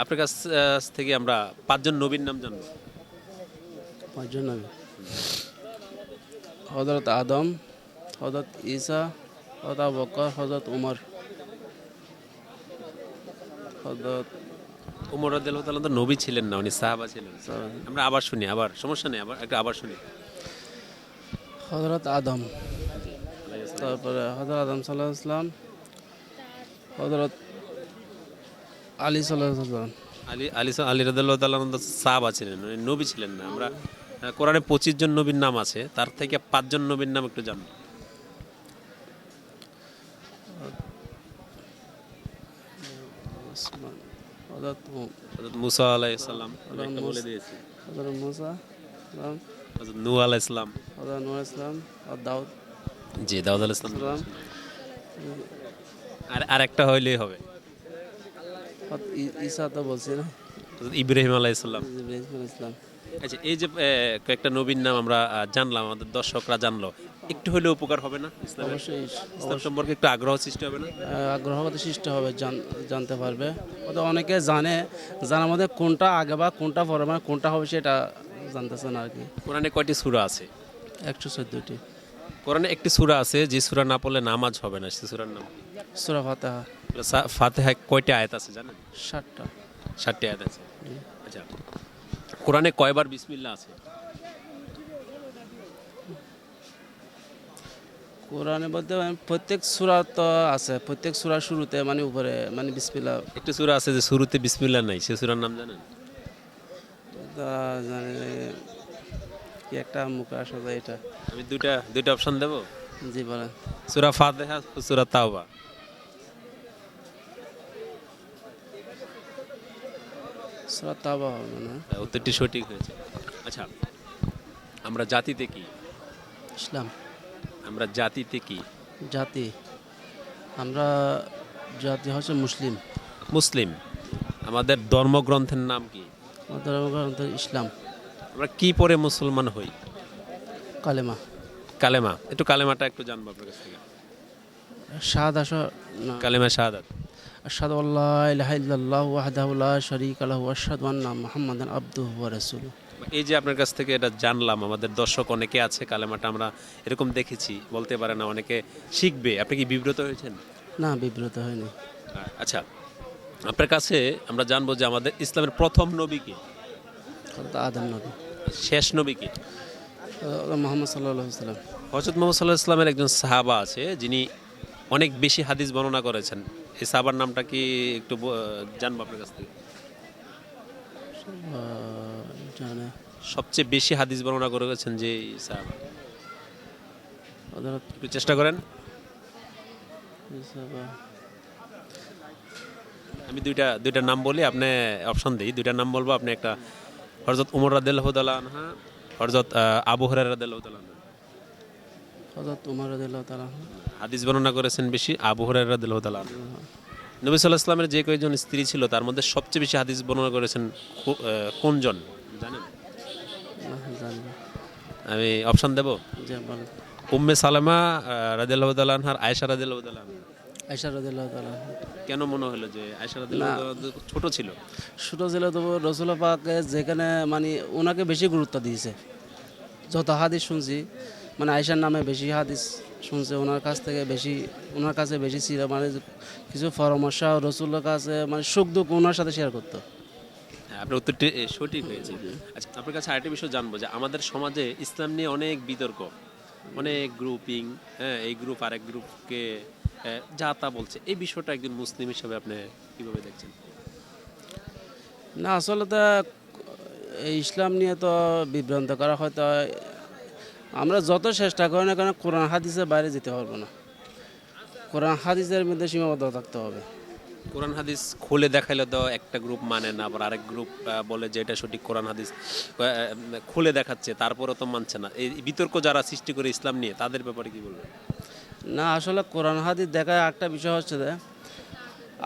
আপনার কাছ থেকে আমরা পাঁচজন নবীর নাম জানব। পাঁচজন নবী। হজরত আদম হজরত ঈসা হজরত বকর হজরত উমর। হজরত উমর রাদিয়াল্লাহু তো নবী ছিলেন না উনি সাহাবা ছিলেন। আমরা আবার শুনি আবার সমস্যা নেই আবার একটা আবার শুনি। হজরত আদম। তারপরে হজরত আদম সাল্লাহ ইসলাম হজরত আলী সাল্লাহ ইসলাম আলী আলী আলী সাহাবা ছিলেন নবী ছিলেন না। আমরা কোরআনে পঁচিশ জন নবীর নাম আছে তার থেকে পাঁচজন নবীর নাম একটু জানব। মুসা বলে দিয়েছি। ইসলাম আর দাউদ জি দাউদ আলাইহিস ইসলাম আর আর একটা হইলেই হবে। ঈসা তো বলছি না। ইব্রাহিম আলাইহিস সালাম। ইব্রাহিম ইসলাম আচ্ছা এই যে কয়েকটা নবীর নাম আমরা জানলাম আমাদের দর্শকরা জানলো। একটু হলেও উপকার হবে না অবশ্যই ইসলাম সম্পর্কে একটু আগ্রহ সৃষ্টি হবে না? আগ্রহ সৃষ্টি হবে জান- জানতে পারবে। হয়তো অনেকে জানে জানার মধ্যে কোনটা আগে বা কোনটা পরে মানে কোনটা হবে সেটা জানতেছে না আর কি। কোরআনে কয়টি সূরা আছে? একশো চোদ্দটি। কোরআনে একটি সূরা আছে যে সূরা না পড়লে নামাজ হবে না সে সূরার নাম সুরা ফাতাহা। ফাতিহায় কয়টি আয়াত আছে জানেন? ষাটটা ষাটটি আয়াত আছে। আচ্ছা। কোরআনে কয়বার বিসমিল্লাহ আছে? কোরআনে বলতে মানে প্রত্যেক সুরা তো আছে প্রত্যেক সুরার শুরুতে মানে উপরে মানে বিসমিল্লা একটি সূরা আছে যে শুরুতে বিসমিল্লাহ নাই সে সূরার নাম জানেন? জানে কি একটা মুখে আসা যায় এটা। আমি দুইটা দুইটা অপশন দেব? জি বলেন। সূরা ফাতিহা সূরা তাওবা। সুরা হবে না। হ্যাঁ, উত্তরটি সঠিক হয়েছে। আচ্ছা আমরা জাতিতে কি? ইসলাম। আমরা জাতিতে কি? জাতি। আমরা জাতি হচ্ছে মুসলিম। মুসলিম। আমাদের ধর্মগ্রন্থের নাম কি? আমাদের ধর্মগ্রন্থ ইসলাম। আমরা কি পরে মুসলমান হই? কালেমা। কালেমা। একটু কালেমাটা একটু জানব আপনার কাছ থেকে। শাহাদ আস কালেমা শাহাদাত। ইল্লাল্লাহু ওয়াহদাহু লা শারীকা লাহু ওয়া আশহাদু আন্না মুহাম্মাদান আবদুহু ওয়া রাসূলুহু। এই যে আপনার কাছ থেকে এটা জানলাম আমাদের দর্শক অনেকে আছে কালেমাটা আমরা এরকম দেখেছি বলতে পারে না অনেকে শিখবে। আপনি কি বিব্রত হয়েছেন? না বিব্রত হয়নি। আচ্ছা আপনার কাছে আমরা জানব যে আমাদের ইসলামের প্রথম নবী কে? আদম নবী। শেষ নবী কে? মুহাম্মদ সাল্লাল্লাহু আলাইহি সাল্লাম হজরত মোহাম্মদ সাল্লাহ ইসলামের একজন সাহাবা আছে যিনি অনেক বেশি হাদিস বর্ণনা করেছেন। এই সাহাবার নামটা কি একটু জানব আপনার কাছ থেকে? সবচেয়ে বেশি হাদিস বর্ণনা করেছেন যে এই সাহাবা। একটু চেষ্টা করেন। আমি দুইটা দুইটা নাম বলি আপনি অপশন দিই। দুইটা নাম বলব আপনি একটা হরজত উমর রাদিল্লাহ আনহা হরজত আবু হরার রাদিল্লাহ আনহা। হযরত উমর রাদিয়াল্লাহু তাআলা আনহু, হাদিস বর্ণনা করেছেন বেশি আবু রাদিল্লাহ আনহা। নবী সাল্লাহ ইসলামের যে কয়েকজন স্ত্রী ছিল তার মধ্যে সবচেয়ে বেশি হাদিস বর্ণনা করেছেন কোনজন? জানেন? আমি অপশন দেব? উম্মে সালামা রাদিল্লাহ আনহার আয়েশা রাদিল্লাহ আনহা। আয়েশা রাদিয়াল্লাহু কেন মনে হলো যে আয়েশা রাদিল্লাহ ছোট ছিল? ছোট ছিল তবু রসুল পাকে যেখানে মানে ওনাকে বেশি গুরুত্ব দিয়েছে। যত হাদিস শুনছি মানে আয়সার নামে বেশি হাদিস শুনছে ওনার কাছ থেকে বেশি ওনার কাছে বেশি ছিল মানে কিছু পরামর্শ রসুলের কাছে মানে সুখ দুঃখ ওনার সাথে শেয়ার করতো। হ্যাঁ, আপনার উত্তরটি সঠিক হয়েছে। আচ্ছা আপনার কাছে আরেকটা বিষয় জানব যে আমাদের সমাজে ইসলাম নিয়ে অনেক বিতর্ক অনেক গ্রুপিং হ্যাঁ এই গ্রুপ আরেক গ্রুপকে যা তা বলছে এই বিষয়টা একজন মুসলিম হিসাবে আপনি কীভাবে দেখছেন? না আসলে তো ইসলাম নিয়ে তো বিভ্রান্ত করা হয়তো আমরা যত চেষ্টা করি না কেন কোরআন হাদিসের বাইরে যেতে পারব না। কোরআন হাদিসের মধ্যে সীমাবদ্ধ থাকতে হবে। কোরআন হাদিস খুলে দেখাইলে তো একটা গ্রুপ মানে না আবার আরেক গ্রুপ বলে যে এটা সঠিক কোরআন হাদিস খুলে দেখাচ্ছে তারপরেও তো মানছে না। এই বিতর্ক যারা সৃষ্টি করে ইসলাম নিয়ে তাদের ব্যাপারে কি বলবেন? না আসলে কোরআন হাদিস দেখা একটা বিষয় হচ্ছে যে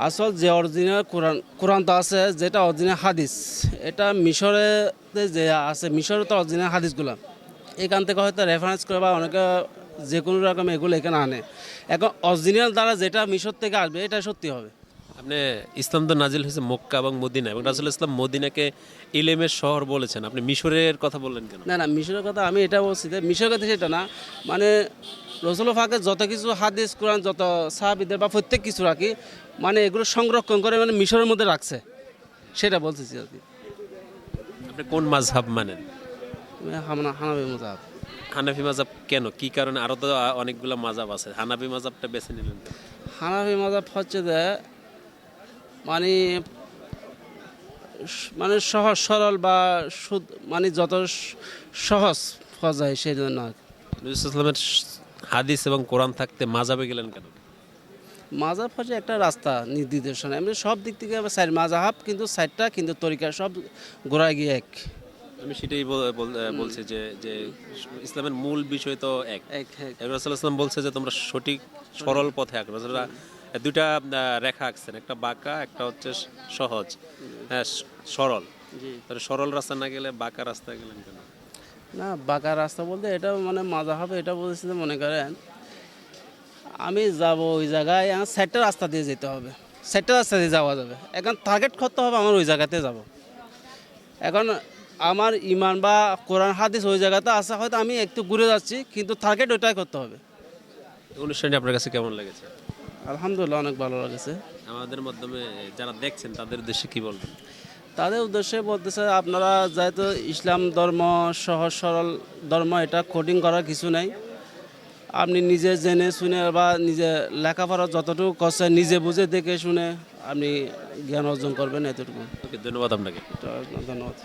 আসল যে অরিজিনাল কোরআন কোরআন তো আছে যেটা অরিজিনাল হাদিস। এটা মিশরে যে আছে মিশরে তো অরিজিনাল হাদিসগুলো। এখান থেকে হয়তো রেফারেন্স করে বা অনেকে যে কোনো রকম এগুলো এখানে আনে। এখন অরিজিনাল দ্বারা যেটা মিশর থেকে আসবে এটা সত্যি হবে? আপনি ইসলাম তো নাজিল হয়েছে মক্কা এবং মদিনা এবং রাসুল ইসলাম মদিনাকে ইলেমের শহর বলেছেন। আপনি মিশরের কথা বললেন কেন? না না মিশরের কথা আমি এটা বলছি যে মিশরের কথা সেটা না। মানে রসুল ফাঁকে যত কিছু হাদিস কোরআন যত সাহাবিদের বা প্রত্যেক কিছু রাখি মানে এগুলো সংরক্ষণ করে মানে মিশরের মধ্যে রাখছে। সেটা বলতেছি আর কি। আপনি কোন মাঝহাব মানেন? হানাবি মজাব। হানাফি মাজাব কেন? কি কারণে? আরও তো অনেকগুলো মাজাব আছে। হানাফি মাজাবটা বেছে নিলেন? হানাফি মজাব হচ্ছে যে মানে মানে সহজ সরল বা শুদ্ধ মানে যত সহজ যায় সেই জন্য ইসলামের হাদিস এবং কোরআন থাকতে মাজাবে গেলেন কেন? মাজাব হচ্ছে একটা রাস্তা নির্দেশনা। এমনি সব দিক থেকে সাইড মাজাহাব কিন্তু সাইডটা কিন্তু তরিকা সব গোড়ায় গিয়ে এক। আমি সেটাই বল- বল- বলছি যে যে ইসলামের মূল বিষয় তো এক। এক এক। রাসুল ইসলাম বলছে যে তোমরা সঠিক সরল পথে আঁকো রাসূলরা দুইটা রেখা আঁকছেন একটা বাঁকা একটা হচ্ছে সহজ হ্যাঁ সরল। তাহলে সরল রাস্তা না গেলে বাঁকা রাস্তা গেলেন কেন? না বাঁকা রাস্তা বলতে এটা মানে মাজা হবে এটা বলতেছি যে মনে করেন আমি যাব ওই জায়গায় আমার সাইডটা রাস্তা দিয়ে যেতে হবে। সাইডটা রাস্তা দিয়ে যাওয়া যাবে। এখন টার্গেট করতে হবে আমার ওই জায়গাতে যাব। এখন আমার ইমান বা কোরআন হাদিস ওই জায়গাতে আসা হয়তো আমি একটু ঘুরে যাচ্ছি কিন্তু টার্গেট ওইটাই করতে হবে। অনুষ্ঠানটি আপনার কাছে কেমন লেগেছে? আলহামদুলিল্লাহ অনেক ভালো লাগেছে। আমাদের মাধ্যমে যারা দেখছেন তাদের উদ্দেশ্যে কি বলবেন? তাদের উদ্দেশ্যে বলতেছে আপনারা যেহেতু ইসলাম ধর্ম সহজ সরল ধর্ম এটা কোডিং করার কিছু নাই। আপনি নিজে জেনে শুনে বা নিজে লেখাপড়া যতটুকু করছে নিজে বুঝে দেখে শুনে আপনি জ্ঞান অর্জন করবেন এতটুকু। ধন্যবাদ আপনাকে। ধন্যবাদ।